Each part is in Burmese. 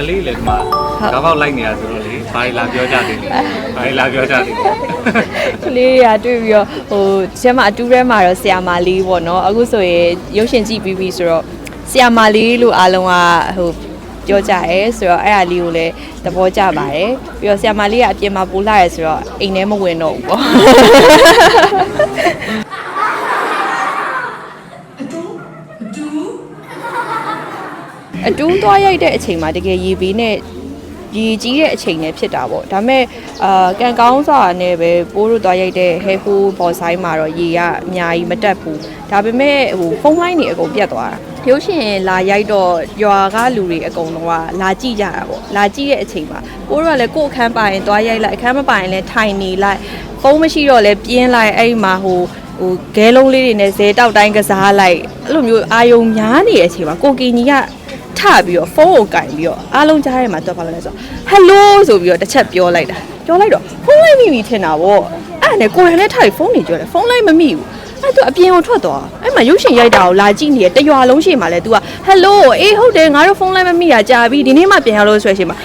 ကလေးလေဒီမှာကားပေါက်လိုက်နေတာဆိုတော့လေဘာတွေလာပြောကြတယ်လဲဘာတွေလာပြောကြတယ်လဲကလေးတွေကတွေ့ပြီးတော့ဟိုကျမအတူထဲမှာတော့ဆီယာမာလေးပေါ့နော်အခုဆိုရင်ရုပ်ရှင်ကြည့်ပြီးပြီဆိုတော့ဆီယာမာလေးလို့အားလုံးကဟိုပြောကြရဲဆိုတော့အဲ့ဒါလေးကိုလည်းသဘောကျပါတယ်ပြီးတော့ဆီယာမာလေးကအပြင်မှာပို့လာရဲဆိုတော့အိမ်ထဲမဝင်တော့ဘူးပေါ့ အတူးသွားရိုက်တဲ့အချိန်မှာတကယ်ရေဘေးနဲ့ရေကြီးတဲ့အချိန်နဲ့ဖြစ်တာပေါ့ဒါပေမဲ့အာကန်ကောင်းစွာနဲ့ပဲပိုးတို့သွားရိုက်တဲ့ဟဲဟိုးဘော်ဆိုင်မှာတော့ရေကအများကြီးမတက်ဘူးဒါပေမဲ့ဟိုဖုန်းလိုင်းတွေအကုန်ပြတ်သွားတာရုပ်ရှင်လာရိုက်တော့ရွာကလူတွေအကုန်လုံးကလာကြည့်ကြတာပေါ့လာကြည့်တဲ့အချိန်မှာပိုးတို့ကလည်းကိုယ့်အခန်းပိုင်သွားရိုက်လိုက်အခန်းမပိုင်လည်းထိုင်နေလိုက်ဖုန်းမရှိတော့လည်းပြင်းလိုက်အဲ့ဒီမှာဟိုဟိုဂဲလုံးလေးတွေနဲ့ဇဲတောက်တိုင်းကစားလိုက်အဲ့လိုမျိုးအာယုံများနေတဲ့အချိန်မှာကိုကီညီက ထပြီးတော့ဖုန်းကိုကင်ပြီးတော့အားလုံးကြားထဲမှာတော့ဘာလဲလဲဆိုတော့ hello ဆိုပြီးတော့တစ်ချက်ပြောလိုက်တာပြောလိုက်တော့ဖုန်းလိုက်မိပြီထင်တာဗောအဲ့ဒါနဲ့ကိုယ်ရနဲ့ထိုင်ဖုန်းနေပြောတယ်ဖုန်းလိုက်မမိဘူးအဲ့သူအပြင်ကိုထွက်သွားအဲ့မှာရုပ်ရှင်ရိုက်တာကိုလာကြည့်နေတယ်တရွာလုံးရှိမှလဲ तू က hello အေးဟုတ်တယ်ငါတို့ဖုန်းလိုက်မမိတာကြာပြီဒီနေ့မှပြန်ရလို့ဆိုရရှင်မှာ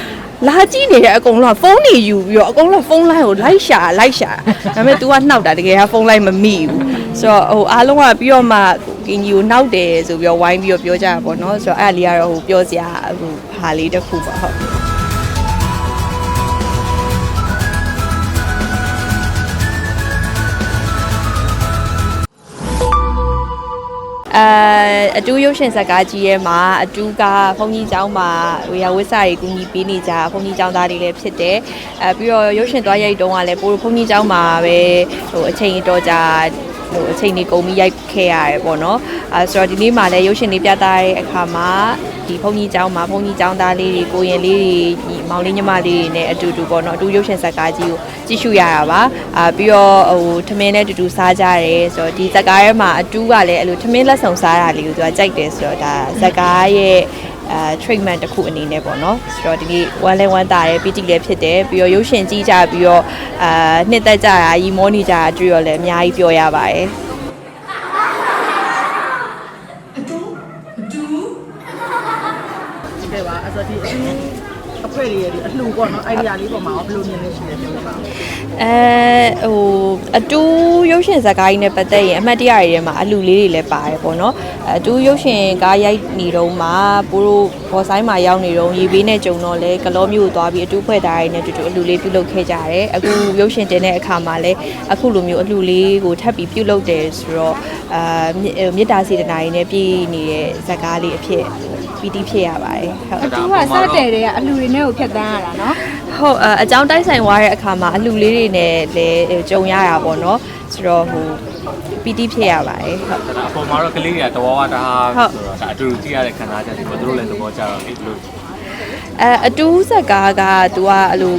လာကြည့်နေတဲ့အကုန်လုံးကဖုန်းနေယူပြီးတော့အကုန်လုံးဖုန်းလိုင်းကိုလိုက်ရှာလိုက်ရှာဒါပေမဲ့ तू ကနှောက်တာတကယ်ကဖုန်းလိုက်မမိဘူးဆိုတော့ဟိုအားလုံးကပြီးတော့မှ ကင်ကြီးကိုနှောက်တယ်ဆိုပြီးတော့ဝိုင်းပြီးတော့ပြောကြတာပေါ့နော်ဆိုတော့အဲ့ဒါလေးကတော့ဟိုပြောစရာဟိုဟာလေးတစ်ခုပါဟုတ်အဲအတူရုပ်ရှင်ဇာတ်ကားကြီးရဲ့မှာအတူကဘုန်းကြီးကျောင်းမှာဝေယဝိစာတွေကူညီပေးနေကြဘုန်းကြီးကျောင်းသားတွေလည်းဖြစ်တယ်အဲပြီးတော့ရုပ်ရှင်သွားရိုက်တုန်းကလည်းပို့ဘုန်းကြီးကျောင်းမှာပဲဟိုအချိန်အတော်ကြာ ဟိုအချိန်ကြီးကုန်ပြီးရိုက်ခဲ့ရတယ်ပေါ့နော်အဲဆိုတော့ဒီနေ့မှလည်းရုပ်ရှင်လေးပြသတဲ့အခါမှာဒီဘုန်းကြီးကျောင်းမှာဘုန်းကြီးကျောင်းသားလေးတွေကိုရင်လေးတွေညီမောင်လေးညီမလေးတွေနဲ့အတူတူပေါ့နော်အတူရုပ်ရှင်ဇာတ်ကားကြီးကိုကြည့်ရှုရတာပါအာပြီးတော့ဟိုထမင်းနဲ့အတူတူစားကြတယ်ဆိုတော့ဒီဇာတ်ကားထဲမှာအတူကလည်းအဲ့လိုထမင်းလက်ဆောင်စားတာလေးကိုသူကကြိုက်တယ်ဆိုတော့ဒါဇာတ်ကားရဲ့ အဲ treatment တစ်ခုအနေနဲ့ပေါ့နော်ဆိုတော့ဒီနေ့ဝမ်းလဲဝမ်းတာတယ်ပီတိလည်းဖြစ်တယ်ပြီးတော့ရုပ်ရှင်ကြည့်ကြပြီးတော့အာနှစ်သက်ကြတာရီမောနေကြတာတွေ့ရလဲအများကြီးပြောရပါတယ်ကဲပါအဲ့တော့ဒီအလူအ ဖွဲလေးရဲ့ဒီအလှပေါ့နော်အိုင်ဒီယာလေးပေါ်မှာဘယ်လိုမြင်လဲရှိတယ်ပြောပါဦးအဲဟိုအတူရုပ်ရှင်ဇာတ်ကားကြီးနဲ့ပတ်သက်ရင်အမှတ်တရတွေထဲမှာအလူလေးတွေလည်းပါတယ်ပေါ့နော်အတူရုပ်ရှင်ကားရိုက်နေတော့မှပိုးတို့ဘော်ဆိုင်မှာရောက်နေတော့ရေဘေးနဲ့ကြုံတော့လဲကလောမျိုးကိုသွားပြီးအတူဖွဲ့သားရည်နဲ့တူတူအလူလေးပြုတ်လုပ်ခဲ့ကြတယ်အခုရုပ်ရှင်တင်တဲ့အခါမှာလည်းအခုလိုမျိုးအလူလေးကိုထပ်ပြီးပြုတ်လုပ်တယ်ဆိုတော့အာမေတ္တာစေတနာရည်နဲ့ပြည့်နေတဲ့ဇာတ်ကားလေးအဖြစ်ပီတိဖြစ်ရပါတယ်ဟုတ်အတူကစတဲ့တွေကအလူတွေနဲ့ကိုဖြတ်တန်းရတာနော်ဟုတ်အအကြောင်းတိုက်ဆိုင်သွားတဲ့အခါမှာအလှလေးတွေနဲ့လည်းကြုံရတာပေါ့နော်ဆိုတော့ဟိုပီတိဖြစ်ရပါတယ်ဟုတ်ဒါအပေါ်မှာတော့ကလေးတွေကတဝါဝါတာဟုတ်ဆိုတော့ဒါအတူတူကြည့်ရတဲ့ခံစားချက်တွေပေါ့သူတို့လည်းသဘောကျတော့ဒီလိုအဲအတူးဇက်ကားကသူကအလို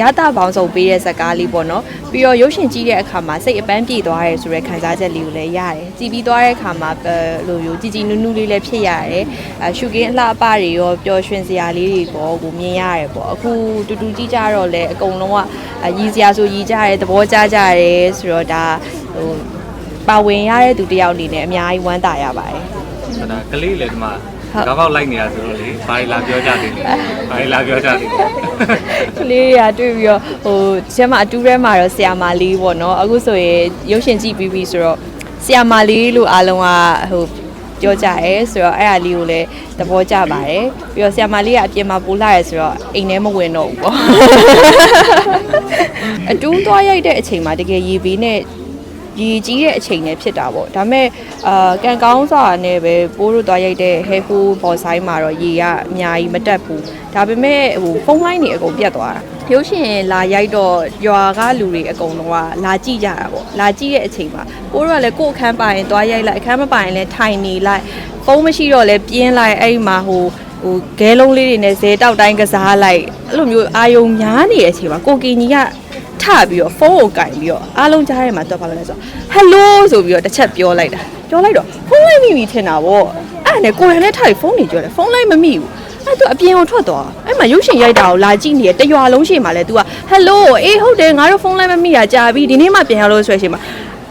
ရတာပေါင်းစုံပေးတဲ့ဇက်ကားလေးပေါ့နော်ပြီးတော့ရုပ်ရှင်ကြည့်တဲ့အခါမှာစိတ်အပန်းပြေသွားရဲဆိုတဲ့ခံစားချက်လေးကိုလည်းရတယ်ကြည်ပြီးသွားတဲ့အခါမှာအဲလိုမျိုးကြည်ကြည်နူးနူးလေးလည်းဖြစ်ရတယ်အဲရှုကင်းအလှအပတွေရောပျော်ရွှင်စရာလေးတွေပေါ့ကိုမြင်ရတယ်ပေါ့အခုတူတူကြည့်ကြတော့လေအကုန်လုံးကအဲရည်စရာဆိုရည်ကြရဲသဘောကျကြရဲဆိုတော့ဒါဟိုပါဝင်ရတဲ့သူတစ်ယောက်အနေနဲ့အများကြီးဝမ်းသာရပါတယ်ဒါကလေးလေဒီမှာ ဟုတ်ကားပေါက်လိုက်နေတာဆိုတော့လေဘာတွေလာပြောကြတယ်လဲဘာတွေလာပြောကြတယ်လဲကလေးတွေကတွေ့ပြီးတော့ဟိုကျမအတူထဲမှာတော့ဆီယာမာလေးပေါ့နော်အခုဆိုရင်ရုပ်ရှင်ကြည့်ပြီးပြီဆိုတော့ဆီယာမာလေးလို့အားလုံးကဟိုပြောကြရဲဆိုတော့အဲ့ဒါလေးကိုလည်းသဘောကျပါတယ်ပြီးတော့ဆီယာမာလေးကအပြင်မှာပို့လာရဲဆိုတော့အိမ်ထဲမဝင်တော့ဘူးပေါ့အတူးသွားရိုက်တဲ့အချိန်မှာတကယ်ရေဘေးနဲ့ ရေကြီးတဲ့အချိန်နဲ့ဖြစ်တာပေါ့ဒါပေမဲ့အာကန်ကောင်းစွာနဲ့ပဲပိုးတို့သွားရိုက်တဲ့ဟဲဟိုးဘော်ဆိုင်မှာတော့ရေကအများကြီးမတက်ဘူးဒါပေမဲ့ဟိုဖုန်းလိုင်းတွေအကုန်ပြတ်သွားတာရုပ်ရှင်လာရိုက်တော့ရွာကလူတွေအကုန်လုံးကလာကြည့်ကြတာပေါ့လာကြည့်တဲ့အချိန်မှာပိုးတို့ကလည်းကိုယ့်အခန်းပိုင်သွားရိုက်လိုက်အခန်းမပိုင်လည်းထိုင်နေလိုက်ဖုန်းမရှိတော့လည်းပြင်းလိုက်အဲ့ဒီမှာဟိုဟိုဂဲလုံးလေးတွေနဲ့ဇဲတောက်တိုင်းကစားလိုက်အဲ့လိုမျိုးအာယုံများနေတဲ့အချိန်မှာကိုကီညီက ထပြီးတော့ဖုန်းကိုကင်ပြီးတော့အားလုံးကြားထဲမှာတော့ဘာလဲလဲဆိုတော့ hello ဆိုပြီးတော့တစ်ချက်ပြောလိုက်တာပြောလိုက်တော့ဖုန်းလိုက်မိပြီထင်တာဗောအဲ့ဒါနဲ့ကိုယ်ရနဲ့ထိုင်ဖုန်းနေပြောတယ်ဖုန်းလိုက်မမိဘူးအဲ့သူအပြင်ကိုထွက်သွားအဲ့မှာရုပ်ရှင်ရိုက်တာကိုလာကြည့်နေတယ်တရွာလုံးရှိမှလဲ तू က hello အေးဟုတ်တယ်ငါတို့ဖုန်းလိုက်မမိတာကြာပြီဒီနေ့မှပြန်ရလို့ဆိုရရှင်မှာ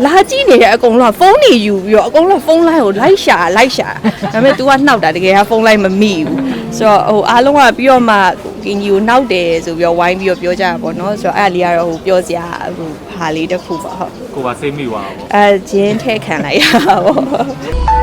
လာကြည့်နေတဲ့အကုန်လုံးကဖုန်းတွေယူပြီးတော့အကုန်လုံးဖုန်းလိုင်းကိုလိုက်ရှာလိုက်ရှာဒါပေမဲ့ तू ကနှောက်တာတကယ်ကဖုန်းလိုင်းမမိဘူးဆိုတော့ဟိုအားလုံးကပြီးတော့မှကင်ကြီးကိုနှောက်တယ်ဆိုပြီးတော့ဝိုင်းပြီးတော့ပြောကြတာပေါ့နော်ဆိုတော့အဲ့ဒါလေးကတော့ဟိုပြောစရာဟိုဟာလေးတစ်ခုပါဟုတ်ကိုပါစိတ်မိသွားတာပေါ့အဲဂျင်းထဲခံလိုက်ရတာပေါ့